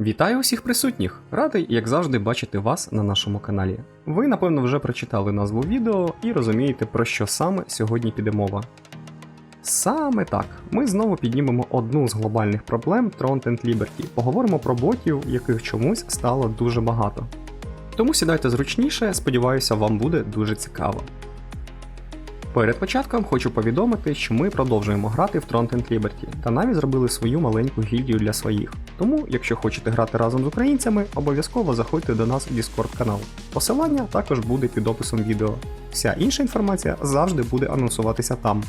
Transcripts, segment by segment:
Вітаю усіх присутніх! Радий, як завжди, бачити вас на нашому каналі. Ви, напевно, вже прочитали назву відео і розумієте, про що саме сьогодні піде мова. Саме так, ми знову піднімемо одну з глобальних проблем Tron and Liberty. Поговоримо про ботів, яких чомусь стало дуже багато. Тому сідайте зручніше, сподіваюся, вам буде дуже цікаво. Перед початком хочу повідомити, що ми продовжуємо грати в Tron and Liberty та навіть зробили свою маленьку гільдію для своїх. Тому, якщо хочете грати разом з українцями, обов'язково заходьте до нас в Discord канал. Посилання також буде під описом відео. Вся інша інформація завжди буде анонсуватися там.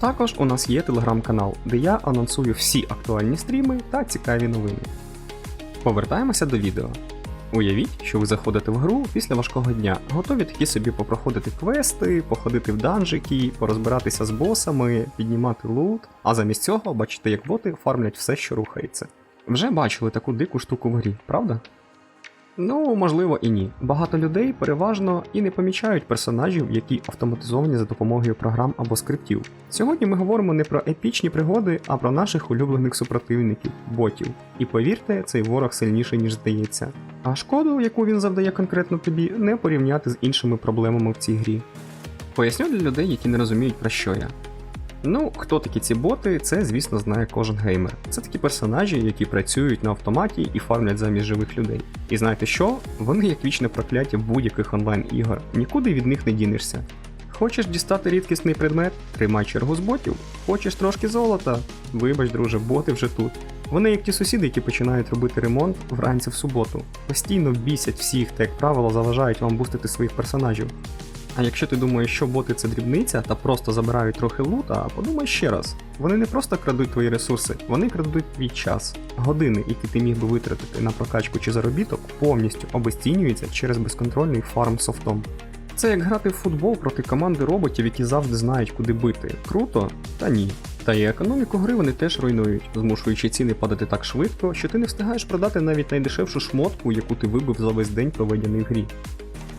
Також у нас є телеграм-канал, де я анонсую всі актуальні стріми та цікаві новини. Повертаємося до відео. Уявіть, що ви заходите в гру після важкого дня, готові такі собі попроходити квести, походити в данжики, порозбиратися з босами, піднімати лут, а замість цього бачите, як боти фармлять все, що рухається. Вже бачили таку дику штуку в грі, правда? Ну, можливо, і ні. Багато людей переважно і не помічають персонажів, які автоматизовані за допомогою програм або скриптів. Сьогодні ми говоримо не про епічні пригоди, а про наших улюблених супротивників ботів. І повірте, цей ворог сильніший, ніж здається. А шкоду, яку він завдає конкретно тобі, не порівняти з іншими проблемами в цій грі. Поясню для людей, які не розуміють про що я. Ну, хто такі ці боти, це, звісно, знає кожен геймер. Це такі персонажі, які працюють на автоматі і фармлять замість живих людей. І знаєте що? Вони як вічне прокляття будь-яких онлайн-ігор, нікуди від них не дінешся. Хочеш дістати рідкісний предмет? Тримай чергу з ботів. Хочеш трошки золота? Вибач, друже, боти вже тут. Вони як ті сусіди, які починають робити ремонт вранці в суботу. Постійно бісять всіх та, як правило, заважають вам бустити своїх персонажів. А якщо ти думаєш, що боти це дрібниця та просто забирають трохи лута, подумай ще раз. Вони не просто крадуть твої ресурси, вони крадуть твій час. Години, які ти міг би витратити на прокачку чи заробіток, повністю обесцінюються через безконтрольний фарм софтом. Це як грати в футбол проти команди роботів, які завжди знають, куди бити. Круто? Та ні. Та і економіку гри вони теж руйнують, змушуючи ціни падати так швидко, що ти не встигаєш продати навіть найдешевшу шмотку, яку ти вибив за весь день проведений в грі.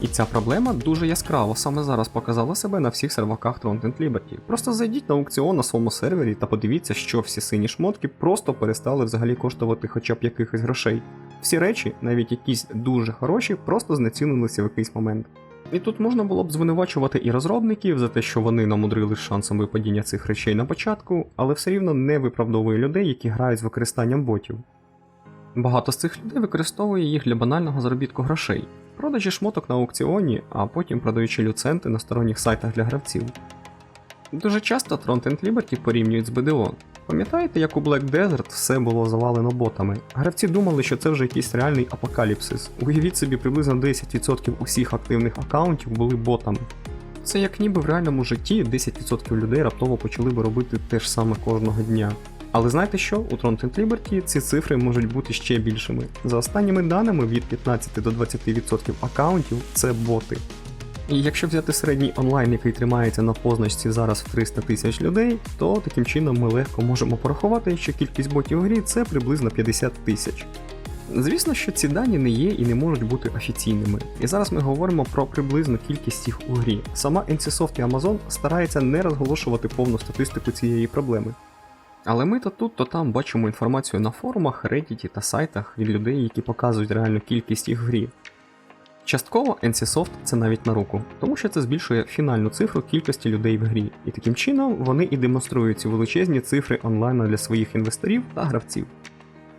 І ця проблема дуже яскраво саме зараз показала себе на всіх серваках Tron and Liberty. Просто зайдіть на аукціон на своєму сервері та подивіться, що всі сині шмотки просто перестали взагалі коштувати хоча б якихось грошей. Всі речі, навіть якісь дуже хороші, просто знецінилися в якийсь момент. І тут можна було б звинувачувати і розробників за те, що вони намудрили шансом випадіння цих речей на початку, але все рівно не виправдовує людей, які грають з використанням ботів. Багато з цих людей використовує їх для банального заробітку грошей, продажі шмоток на аукціоні, а потім продаючи люценти на сторонніх сайтах для гравців. Дуже часто Tron and Liberty порівнюють з BDO. Пам'ятаєте, як у Black Desert все було завалено ботами? Гравці думали, що це вже якийсь реальний апокаліпсис. Уявіть собі, приблизно 10% усіх активних аккаунтів були ботами. Це як ніби в реальному житті 10% людей раптово почали би робити те ж саме кожного дня. Але знаєте що? У Tron and Liberty ці цифри можуть бути ще більшими. За останніми даними від 15 до 20% аккаунтів це боти. І якщо взяти середній онлайн, який тримається на позначці зараз в 300 тисяч людей, то таким чином ми легко можемо порахувати, що кількість ботів у грі це приблизно 50 тисяч. Звісно, що ці дані не є і не можуть бути офіційними. І зараз ми говоримо про приблизну кількість їх у грі. Сама NCSoft і Amazon старається не розголошувати повну статистику цієї проблеми. Але ми то тут, то там бачимо інформацію на форумах, Reddit та сайтах від людей, які показують реальну кількість їх в грі. Частково NCSoft це навіть на руку, тому що це збільшує фінальну цифру кількості людей в грі, і таким чином вони і демонструють ці величезні цифри онлайна для своїх інвесторів та гравців.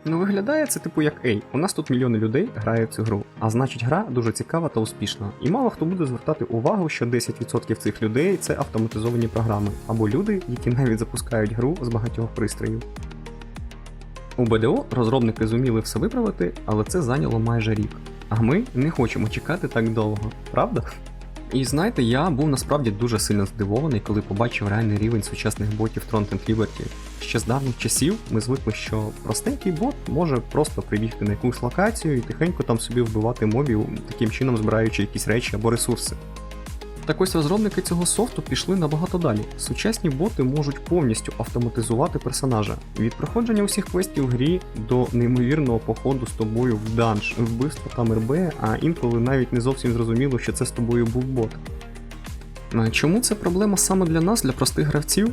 Ну виглядає це типу як ей, у нас тут мільйони людей грають цю гру, а значить гра дуже цікава та успішна. І мало хто буде звертати увагу, що 10% цих людей це автоматизовані програми, або люди, які навіть запускають гру з багатьох пристроїв. У БДО розробники зуміли все виправити, але це зайняло майже рік. А ми не хочемо чекати так довго, правда? І знаєте, я був насправді дуже сильно здивований, коли побачив реальний рівень сучасних ботів Tron and Liberty. Ще з давніх часів ми звикли, що простенький бот може просто прибігти на якусь локацію і тихенько там собі вбивати мобів, таким чином збираючи якісь речі або ресурси. Так ось розробники цього софту пішли набагато далі. Сучасні боти можуть повністю автоматизувати персонажа від проходження усіх квестів в грі до неймовірного походу з тобою в данж, вбивства та мербе, а інколи навіть не зовсім зрозуміло, що це з тобою був бот. Чому це проблема саме для нас, для простих гравців?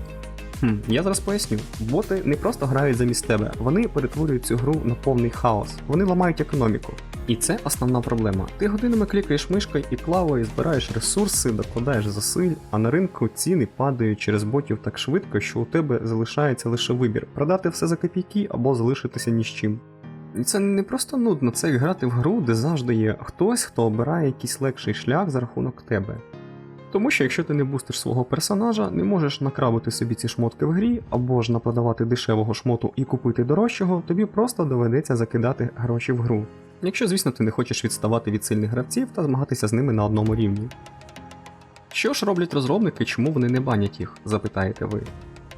Хм, я зараз поясню. Боти не просто грають замість тебе, вони перетворюють цю гру на повний хаос. Вони ламають економіку. І це основна проблема. Ти годинами клікаєш мишкою і плаваєш, збираєш ресурси, докладаєш зусиль, а на ринку ціни падають через ботів так швидко, що у тебе залишається лише вибір продати все за копійки або залишитися ні з чим. Це не просто нудно, це грати в гру, де завжди є хтось, хто обирає якийсь легший шлях за рахунок тебе. Тому що якщо ти не бустиш свого персонажа, не можеш накрабити собі ці шмотки в грі, або ж напродавати дешевого шмоту і купити дорожчого, тобі просто доведеться закидати гроші в гру. Якщо, звісно, ти не хочеш відставати від сильних гравців та змагатися з ними на одному рівні. Що ж роблять розробники, чому вони не банять їх, запитаєте ви.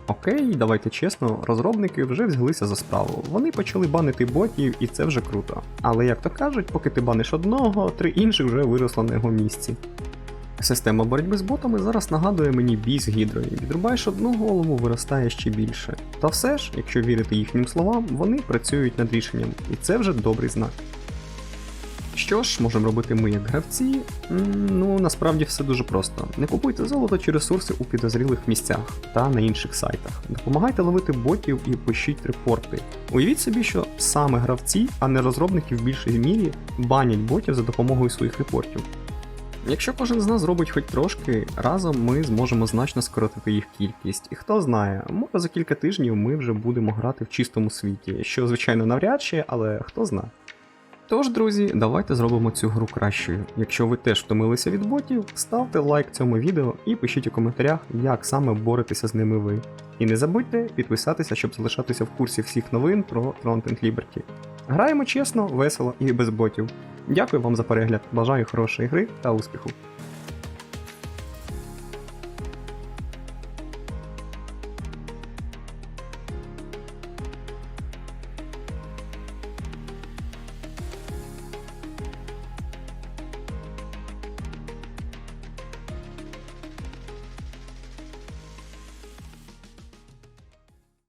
Окей, давайте чесно, розробники вже взялися за справу. Вони почали банити ботів, і це вже круто. Але як то кажуть, поки ти баниш одного, три інших вже виросло на його місці. Система боротьби з ботами зараз нагадує мені бій з гідрою. Відрубаєш одну голову, виростає ще більше. Та все ж, якщо вірити їхнім словам, вони працюють над рішенням, і це вже добрий знак. Що ж можемо робити ми як гравці? Ну насправді все дуже просто. Не купуйте золото чи ресурси у підозрілих місцях та на інших сайтах. Допомагайте ловити ботів і пишіть репорти. Уявіть собі, що саме гравці, а не розробники в більшій мірі банять ботів за допомогою своїх репортів. Якщо кожен з нас зробить хоч трошки, разом ми зможемо значно скоротити їх кількість. І хто знає, може за кілька тижнів ми вже будемо грати в чистому світі, що звичайно навряд чи, але хто знає. Тож, друзі, давайте зробимо цю гру кращою. Якщо ви теж втомилися від ботів, ставте лайк цьому відео і пишіть у коментарях, як саме боретеся з ними ви. І не забудьте підписатися, щоб залишатися в курсі всіх новин про Frontend Liberty. Граємо чесно, весело і без ботів. Дякую вам за перегляд, бажаю хорошої гри та успіху.